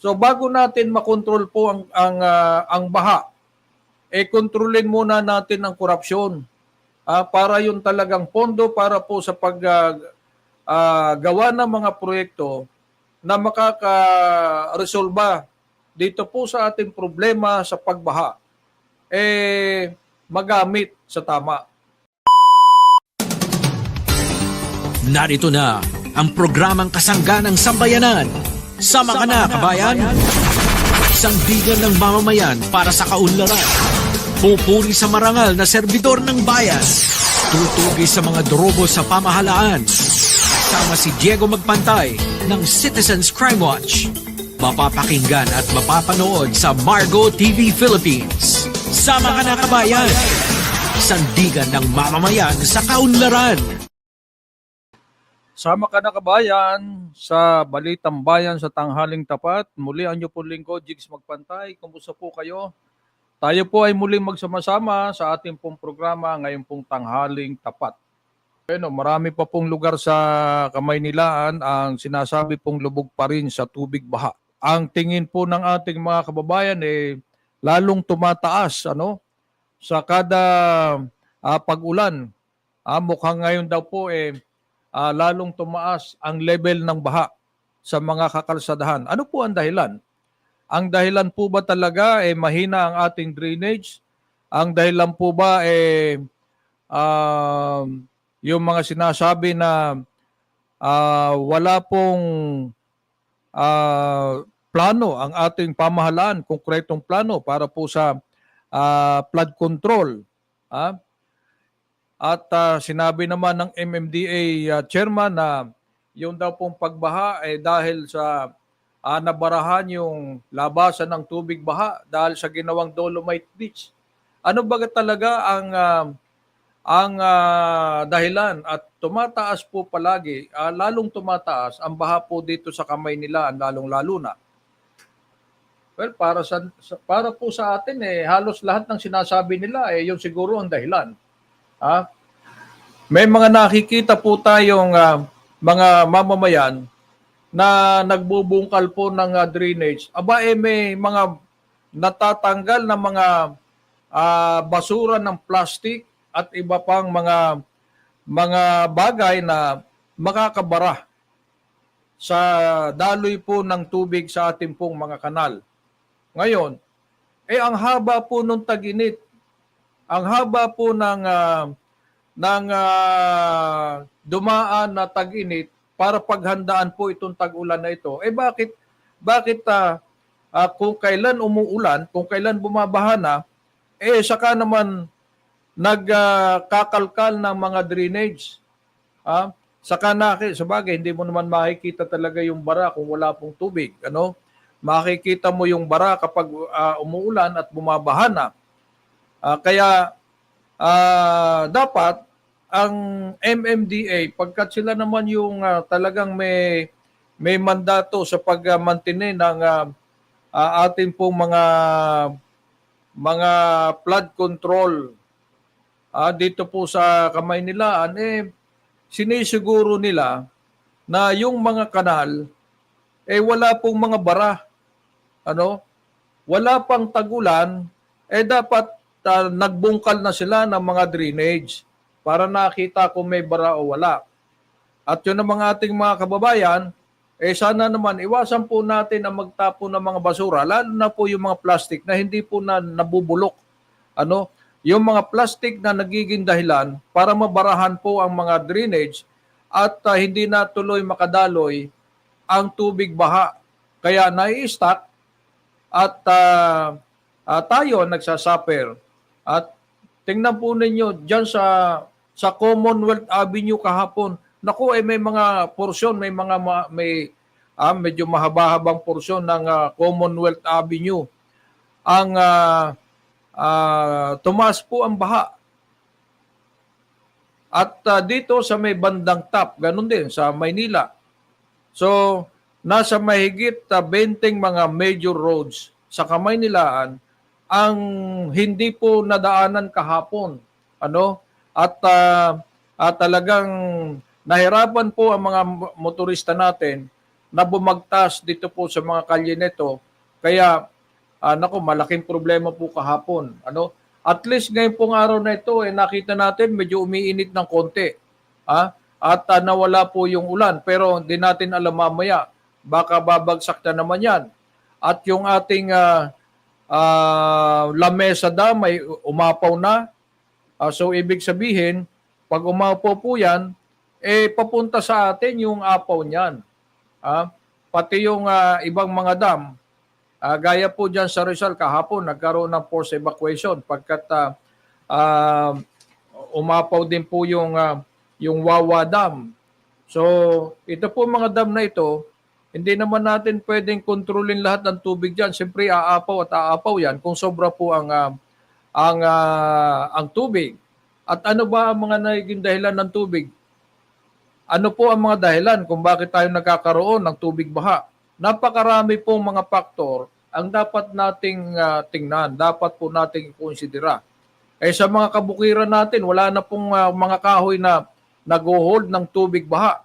So bago natin makontrol po ang ang ah, ang baha, eh kontrolin muna natin ang korupsyon. Ah, para yung talagang pondo para po sa pag gawa ng mga proyekto na makaka-resolba dito po sa ating problema sa pagbaha eh magamit sa tama. Narito na ang programang kasangganang sambayanan. Sama ka na, kabayan! Sandigan ng mamamayan para sa kaunlaran. Pupuri sa marangal na serbidor ng bayan. Tutugi sa mga drobo sa pamahalaan. Sama si Diego Magpantay ng Citizens Crime Watch. Mapapakinggan at mapapanood sa Margo TV Philippines. Sama ka na, kabayan! Sandigan ng mamamayan sa kaunlaran. Sama ka na kabayan sa Balitang Bayan sa Tanghaling Tapat. Muli ang inyo po lingkod, Jigs Magpantay. Kumusta po kayo? Tayo po ay muling magsama-sama sa ating pong programa ngayon pong Tanghaling Tapat. Bueno, marami pa pong lugar sa Kamaynilaan ang sinasabi pong lubog pa rin sa tubig baha. Ang tingin po ng ating mga kababayan eh lalong tumataas ano sa kada ah, pag-ulan. Ah, mukhang ngayon daw po eh ah, lalong tumaas ang level ng baha sa mga kakalsadahan. Ano po ang dahilan? Ang dahilan po ba talaga eh mahina ang ating drainage? Ang dahilan po ba eh um, yung mga sinasabi na ah, wala pong ah, plano ang ating pamahalaan, konkretong plano para po sa ah, flood control. Ah? At ah, sinabi naman ng MMDA ah, chairman na yung daw pong pagbaha ay dahil sa ah, nabarahan yung labasan ng tubig baha dahil sa ginawang Dolomite Beach. Ano ba talaga ang ah, ang ah, dahilan at tumataas po palagi, ah, lalong tumataas ang baha po dito sa kamay nila, lalong-lalo na. Well, para sa, para po sa atin eh halos lahat ng sinasabi nila eh yun siguro ang dahilan. Ah, may mga nakikita po tayong ah, mga mamamayan na nagbubungkal po ng ah, drainage. Aba eh may mga natatanggal na mga ah, basura ng plastic at iba pang mga mga bagay na makakabara sa daloy po ng tubig sa ating pong mga kanal. Ngayon, eh ang haba po nung taginit, ang haba po ng ah, ng ah, dumaan na tag-init para paghandaan po itong tag-ulan na ito. Eh bakit bakit ah, ah, kung kailan umuulan, kung kailan bumabaha na, eh saka naman nagkakalkal ng mga drainage. Ah, saka na sa bagay hindi mo naman makikita talaga yung bara kung wala pong tubig, ano? Makikita mo yung bara kapag ah, umuulan at bumabaha na. Ah, kaya ah, dapat ang MMDA pagkat sila naman yung ah, talagang may may mandato sa pag-mantine ng ah, ah, ating pong mga mga flood control. Ah, dito po sa kamay nila eh sinisiguro nila na yung mga kanal eh wala pong mga bara. Ano? Wala pang tagulan eh dapat ah, nagbungkal na sila ng mga drainage para nakita kung may bara o wala at yun ang mga ating mga kababayan eh sana naman iwasan po natin ang magtapo ng mga basura lalo na po yung mga plastic na hindi po na nabubulok ano yung mga plastic na nagiging dahilan para mabarahan po ang mga drainage at ah, hindi na tuloy makadaloy ang tubig baha. Kaya nai-stock at ah, ah, tayo nagsasuffer. At tingnan po ninyo diyan sa sa Commonwealth Avenue kahapon. Naku, eh may mga porsyon, may mga ma- may ah, medyo mahaba-habang porsyon ng ah, Commonwealth Avenue. Ang ah, ah, tumaas po ang baha. At ah, dito sa may bandang top, ganun din sa Maynila. So, nasa mahigit ah, 20 mga major roads sa Kamaynilaan ang hindi po nadaanan kahapon. Ano? At ah, ah, talagang nahirapan po ang mga mo- motorista natin na bumagtas dito po sa mga kalye nito. Kaya, ah, nako, malaking problema po kahapon. Ano? At least ngayon pong araw na ito, eh, nakita natin medyo umiinit ng konti. Ah? At ah, nawala po yung ulan. Pero hindi natin alam mamaya. Baka babagsak na naman yan. At yung ating ah, ah, lamesa dam ay umapaw na. Ah, so ibig sabihin, pag umapaw po yan, eh papunta sa atin yung apaw niyan. Ah, pati yung ah, ibang mga dam, ah, gaya po dyan sa Rizal kahapon, nagkaroon ng forced evacuation pagkat ah, ah, umapaw din po yung, ah, yung Wawa Dam. So, ito po mga dam na ito, hindi naman natin pwedeng kontrolin lahat ng tubig diyan. Siyempre aapaw at aapaw 'yan kung sobra po ang ah, ang ah, ang tubig. At ano ba ang mga naging dahilan ng tubig? Ano po ang mga dahilan kung bakit tayo nagkakaroon ng tubig baha? Napakarami pong mga faktor ang dapat nating ah, tingnan, dapat po nating ikonsidera. Eh sa mga kabukiran natin, wala na pong ah, mga kahoy na nag-hold ng tubig baha.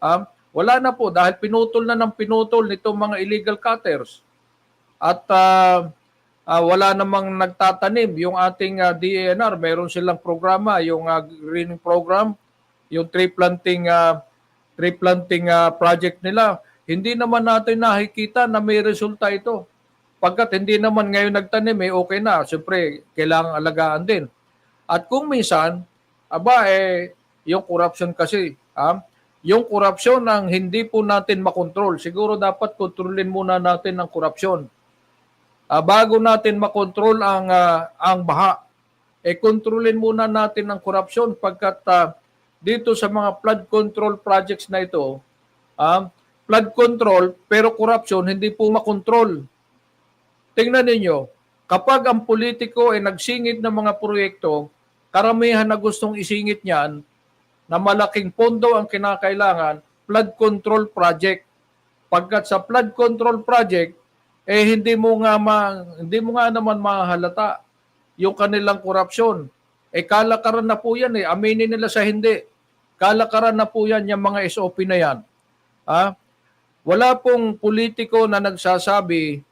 Ah, wala na po dahil pinutol na ng pinutol nitong mga illegal cutters. At ah, ah, wala namang nagtatanim. Yung ating ah, DENR, meron silang programa, yung ah, greening program, yung tree planting ah, tree planting ah, project nila. Hindi naman natin nakikita na may resulta ito. Pagkat hindi naman ngayon nagtanim, eh, okay na. Siyempre, kailangang alagaan din. At kung minsan, aba, eh, yung corruption kasi, ah, yung corruption ang hindi po natin makontrol. Siguro dapat kontrolin muna natin ang corruption. Ah, bago natin makontrol ang ah, ang baha, eh kontrolin muna natin ang corruption pagkat ah, dito sa mga flood control projects na ito, ah, flood control pero corruption hindi po makontrol. Tingnan ninyo, kapag ang politiko ay nagsingit ng mga proyekto, karamihan na gustong isingit niyan na malaking pondo ang kinakailangan, flood control project. Pagkat sa flood control project, eh hindi mo nga ma, hindi mo nga naman mahalata yung kanilang korupsyon. Eh kalakaran na po yan eh. Aminin nila sa hindi. Kalakaran na po yan yung mga SOP na yan. Ha? Wala pong politiko na nagsasabi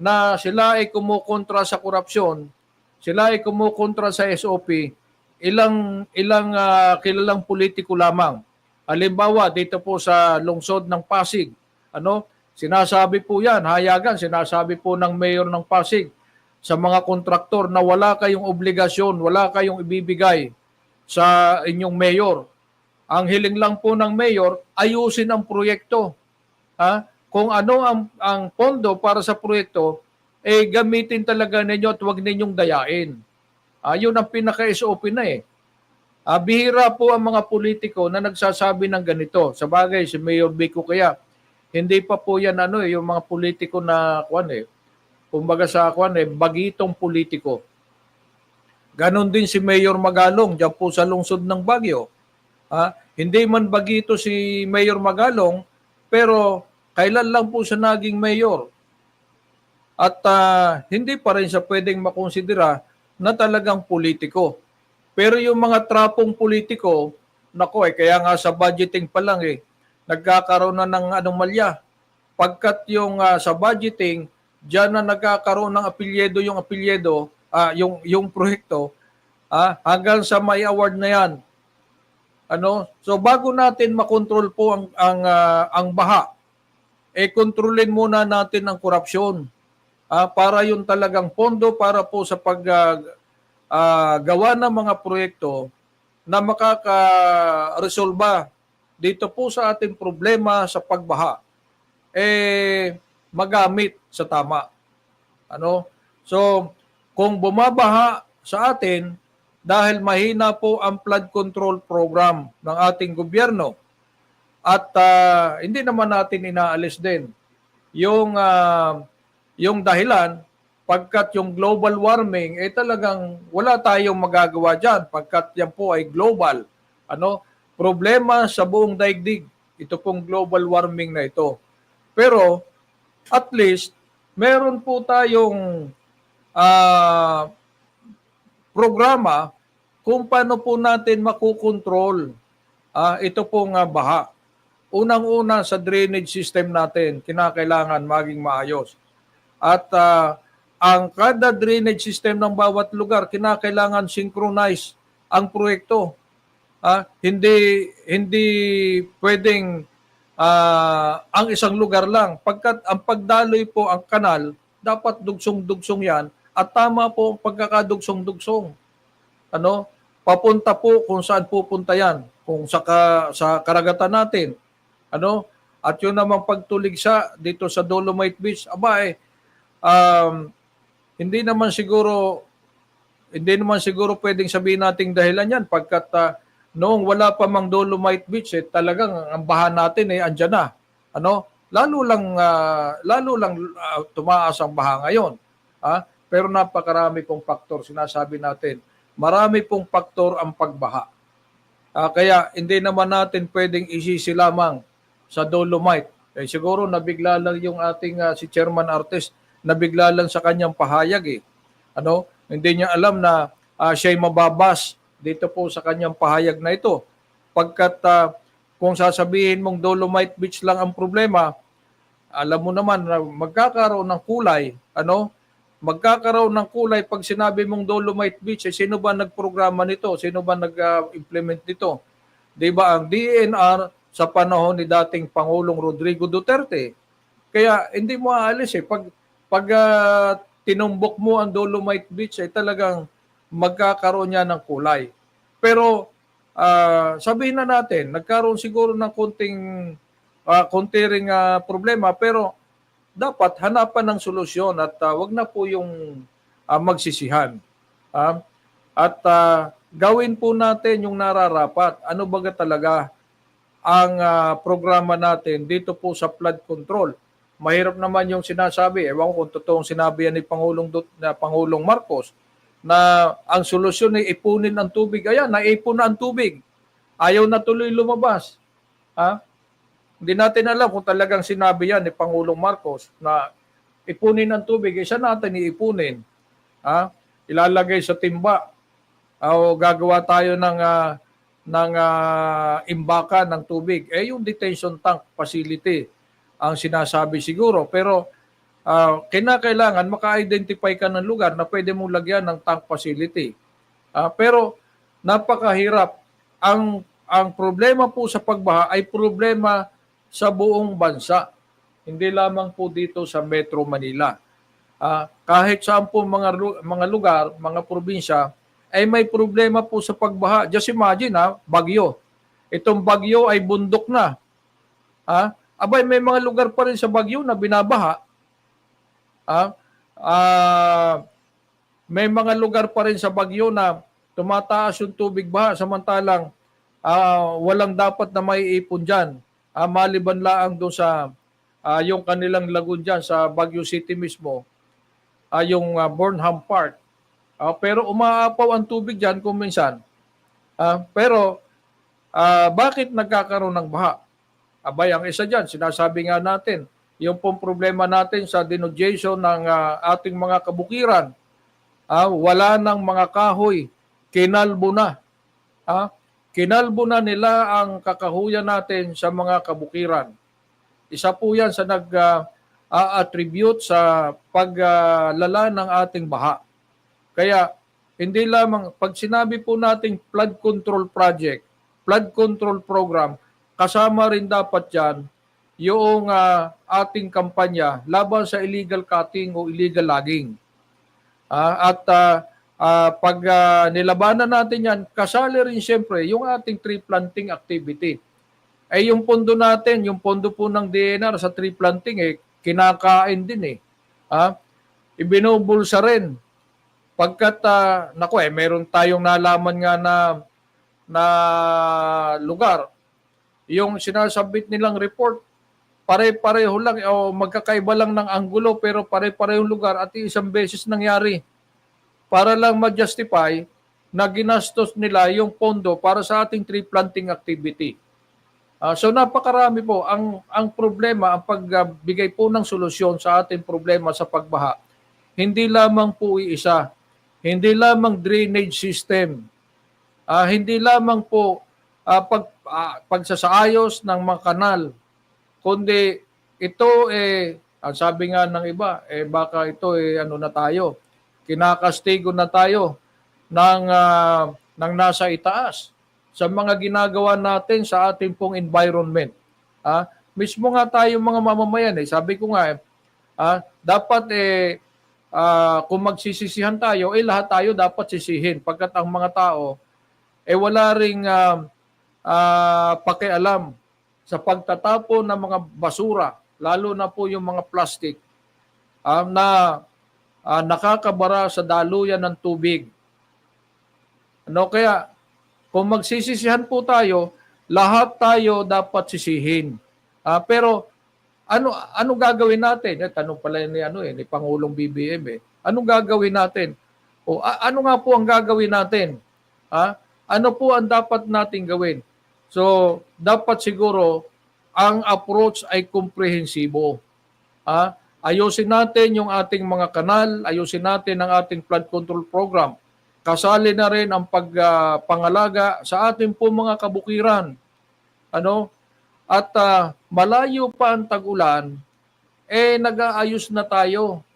na sila ay kumukontra sa korupsyon, sila ay kumukontra sa SOP, ilang ilang ah, kilalang politiko lamang. Halimbawa dito po sa lungsod ng Pasig, ano? Sinasabi po 'yan, hayagan sinasabi po ng mayor ng Pasig sa mga kontraktor na wala kayong obligasyon, wala kayong ibibigay sa inyong mayor. Ang hiling lang po ng mayor, ayusin ang proyekto. Ha? Kung ano ang, ang pondo para sa proyekto, eh gamitin talaga ninyo at huwag ninyong dayain. Ah, yun ang pinaka-SOP na eh. Ah, bihira po ang mga politiko na nagsasabi ng ganito. Sa bagay, si Mayor Vico kaya, hindi pa po yan ano eh, yung mga politiko na, kwan eh, kumbaga sa kwan eh, bagitong politiko. Ganon din si Mayor Magalong, dyan po sa lungsod ng Baguio. Ah, hindi man bagito si Mayor Magalong, pero kailan lang po siya naging mayor. At ah, hindi pa rin siya pwedeng makonsidera na talagang politiko. Pero yung mga trapong politiko, nako eh, kaya nga sa budgeting pa lang eh, nagkakaroon na ng anomalya. Pagkat yung ah, sa budgeting, diyan na nagkakaroon ng apelyedo yung apelyedo, ah, yung, yung proyekto, ah, hanggang sa may award na yan. Ano? So bago natin makontrol po ang ang ah, ang baha, eh kontrolin muna natin ang korupsyon. Ah, para yung talagang pondo para po sa pag ah, gawa ng mga proyekto na makaka-resolba dito po sa ating problema sa pagbaha eh magamit sa tama. Ano? So, kung bumabaha sa atin dahil mahina po ang flood control program ng ating gobyerno at ah, hindi naman natin inaalis din yung ah, yung dahilan pagkat yung global warming eh talagang wala tayong magagawa diyan pagkat yan po ay global ano problema sa buong daigdig ito pong global warming na ito pero at least meron po tayong ah, programa kung paano po natin makukontrol ah, ito pong ah, baha. unang-una sa drainage system natin, kinakailangan maging maayos. At ah, ang kada drainage system ng bawat lugar, kinakailangan synchronize ang proyekto. Ah, hindi hindi pwedeng ah, ang isang lugar lang. Pagkat ang pagdaloy po ang kanal, dapat dugsong-dugsong 'yan at tama po ang pagkakadugsong-dugsong. Ano? Papunta po kung saan pupunta 'yan, kung sa ka- sa karagatan natin. Ano? At yun namang pagtulig sa dito sa Dolomite Beach, aba eh, um, hindi naman siguro hindi naman siguro pwedeng sabihin nating dahilan yan pagkat ah, noong wala pa mang Dolomite Beach eh, talagang ang baha natin eh andyan na. Ano? Lalo lang ah, lalo lang ah, tumaas ang baha ngayon. Ah, pero napakarami pong faktor sinasabi natin. Marami pong faktor ang pagbaha. Ah, kaya hindi naman natin pwedeng isisi lamang sa Dolomite. Eh, siguro nabigla lang yung ating ah, si Chairman Artes, nabigla lang sa kanyang pahayag eh. Ano? Hindi niya alam na ah, siya'y mababas dito po sa kanyang pahayag na ito. Pagkat ah, kung sasabihin mong Dolomite Beach lang ang problema, alam mo naman na magkakaroon ng kulay, ano? Magkakaroon ng kulay pag sinabi mong Dolomite Beach, eh, sino ba nagprograma nito? Sino ba nag-implement nito? 'Di ba ang DNR sa panahon ni dating Pangulong Rodrigo Duterte? Kaya hindi mo aalis eh pag pag ah, tinumbok mo ang Dolomite Beach ay talagang magkakaroon niya ng kulay. Pero ah, sabihin na natin, nagkaroon siguro ng konting uh, konti ring ah, problema pero dapat hanapan ng solusyon at ah, wag na po yung ah, magsisihan. Ah, at ah, gawin po natin yung nararapat. Ano baga talaga ang ah, programa natin dito po sa flood control. Mahirap naman yung sinasabi, ewan ko kung totoong sinabi yan ni Pangulong, na Pangulong Marcos, na ang solusyon ay ipunin ang tubig. Ayan, naipon na ang tubig. Ayaw na tuloy lumabas. Ha? Hindi natin alam kung talagang sinabi yan ni Pangulong Marcos na ipunin ang tubig. Isa natin iipunin. Ha? Ilalagay sa timba. O gagawa tayo ng ah, ng ah, imbakan ng tubig. Eh yung detention tank facility ang sinasabi siguro. Pero ah, kinakailangan maka-identify ka ng lugar na pwede mong lagyan ng tank facility. Ah, pero napakahirap. Ang ang problema po sa pagbaha ay problema sa buong bansa. Hindi lamang po dito sa Metro Manila. Ah, kahit saan po mga mga lugar, mga probinsya ay may problema po sa pagbaha. Just imagine ha, bagyo. Itong bagyo ay bundok na. Ha? Abay may mga lugar pa rin sa bagyo na binabaha. Ha? Ah, may mga lugar pa rin sa bagyo na tumataas yung tubig baha samantalang ah, walang dapat na may ipon dyan. Ah, maliban lang doon sa ah, yung kanilang lagoon dyan sa Baguio City mismo, ah, yung ah, Burnham Park. Ah, pero umaapaw ang tubig dyan kung minsan. Ah, pero ah, bakit nagkakaroon ng baha? Abay, ang isa dyan, sinasabi nga natin, yung pong problema natin sa denudation ng ah, ating mga kabukiran. Ah, wala ng mga kahoy, kinalbo na. Ah, kinalbo na nila ang kakahuyan natin sa mga kabukiran. Isa po yan sa nag-attribute sa paglala ng ating baha. Kaya hindi lamang, pag sinabi po nating flood control project, flood control program, kasama rin dapat yan yung ah, ating kampanya laban sa illegal cutting o illegal logging. Ah, at ah, ah, pag ah, nilabanan natin yan, kasali rin siyempre yung ating tree planting activity. Ay yung pondo natin, yung pondo po ng DNR sa tree planting, eh, kinakain din eh. Ah, ibinubulsa rin. Pagkat, ah, naku eh, meron tayong nalaman nga na, na lugar, yung sinasabit nilang report, pare-pareho lang o magkakaiba lang ng anggulo pero pare-parehong lugar at isang beses nangyari para lang ma-justify na ginastos nila yung pondo para sa ating tree planting activity. Ah, so napakarami po ang ang problema ang pagbigay po ng solusyon sa ating problema sa pagbaha. Hindi lamang po iisa, hindi lamang drainage system. Ah, hindi lamang po ah, pag, ah, pagsasaayos ng mga kanal, kundi ito eh, ang sabi nga ng iba, eh baka ito eh ano na tayo, kinakastigo na tayo ng, ah, ng nasa itaas sa mga ginagawa natin sa ating pong environment. Ah, mismo nga tayo mga mamamayan eh, sabi ko nga eh, ah, dapat eh ah, kung magsisisihan tayo, eh lahat tayo dapat sisihin. Pagkat ang mga tao eh wala ring ah, ah, pakialam sa pagtatapon ng mga basura, lalo na po yung mga plastic ah, na ah, nakakabara sa daluyan ng tubig. Ano kaya kung magsisisihan po tayo, lahat tayo dapat sisihin. Ah, pero ano ano gagawin natin? Eh, tanong pala ni ano eh ni Pangulong BBM eh. Anong gagawin natin? O a- ano nga po ang gagawin natin? Ha? Ano po ang dapat nating gawin? So, dapat siguro ang approach ay komprehensibo. Ha? Ayusin natin yung ating mga kanal, ayusin natin ang ating flood control program. Kasali na rin ang pagpangalaga sa ating po mga kabukiran. Ano? At ah, malayo pa ang tag-ulan, eh nag-aayos na tayo